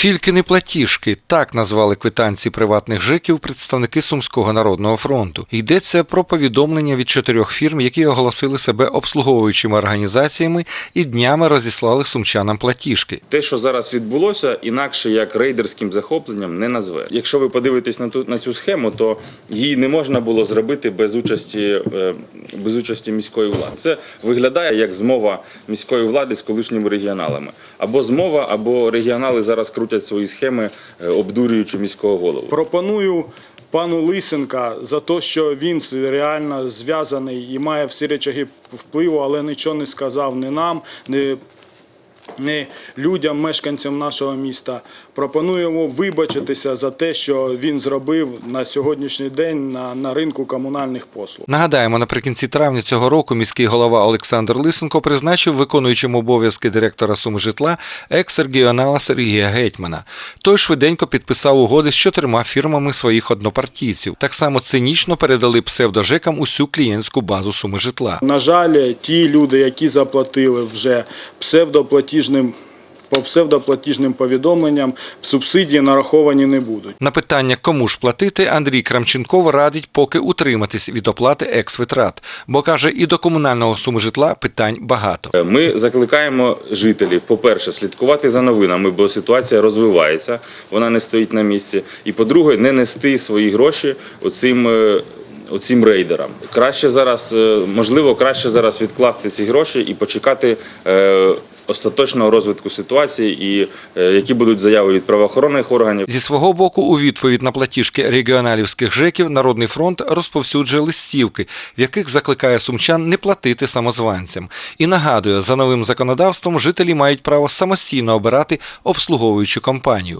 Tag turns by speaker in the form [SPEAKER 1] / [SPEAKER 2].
[SPEAKER 1] Фількини платіжки так назвали квитанції приватних ЖЕКів представники Сумського народного фронту. Йдеться про повідомлення від чотирьох фірм, які оголосили себе обслуговуючими організаціями і днями розіслали сумчанам платіжки.
[SPEAKER 2] Те, що зараз відбулося, інакше як рейдерським захопленням не назве. Якщо ви подивитесь на ту на цю схему, то її не можна було зробити без участі е, без участі міської влади. Це виглядає як змова міської влади з колишніми регіоналами. Або змова, або регіонали зараз крутять свої схеми, е, обдурюючи міського голову.
[SPEAKER 3] Пропоную пану Лисенка за те, що він реально зв'язаний і має всі речаги впливу, але нічого не сказав ні нам, ні, ні людям, мешканцям нашого міста. Пропонуємо вибачитися за те, що він зробив на сьогоднішній день на, на ринку комунальних послуг.
[SPEAKER 1] Нагадаємо, наприкінці травня цього року міський голова Олександр Лисенко призначив виконуючим обов'язки директора Суми житла екс-регіонала Сергія Гетьмана. Той швиденько підписав угоди з чотирма фірмами своїх однопартійців. Так само цинічно передали псевдожекам усю клієнтську базу Суми житла.
[SPEAKER 3] На жаль, ті люди, які заплатили вже псевдоплатіжним по псевдоплатіжним повідомленням, субсидії нараховані не будуть.
[SPEAKER 1] На питання, кому ж платити, Андрій Крамченков радить поки утриматись від оплати екс-витрат, бо каже, і до комунального суми житла питань багато.
[SPEAKER 2] Е, Ми закликаємо жителів, по-перше, слідкувати за новинами, бо ситуація розвивається, вона не стоїть на місці. І по-друге, не нести свої гроші оцим. е, Оцим рейдерам краще зараз, е, можливо, краще зараз відкласти ці гроші і почекати остаточного розвитку ситуації, і е, які будуть заяви від правоохоронних органів.
[SPEAKER 1] Зі свого боку, у відповідь на платіжки регіоналівських ЖЕКів Народний фронт розповсюджує листівки, в яких закликає сумчан не платити самозванцям. І нагадує, за новим законодавством жителі мають право самостійно обирати обслуговуючу компанію.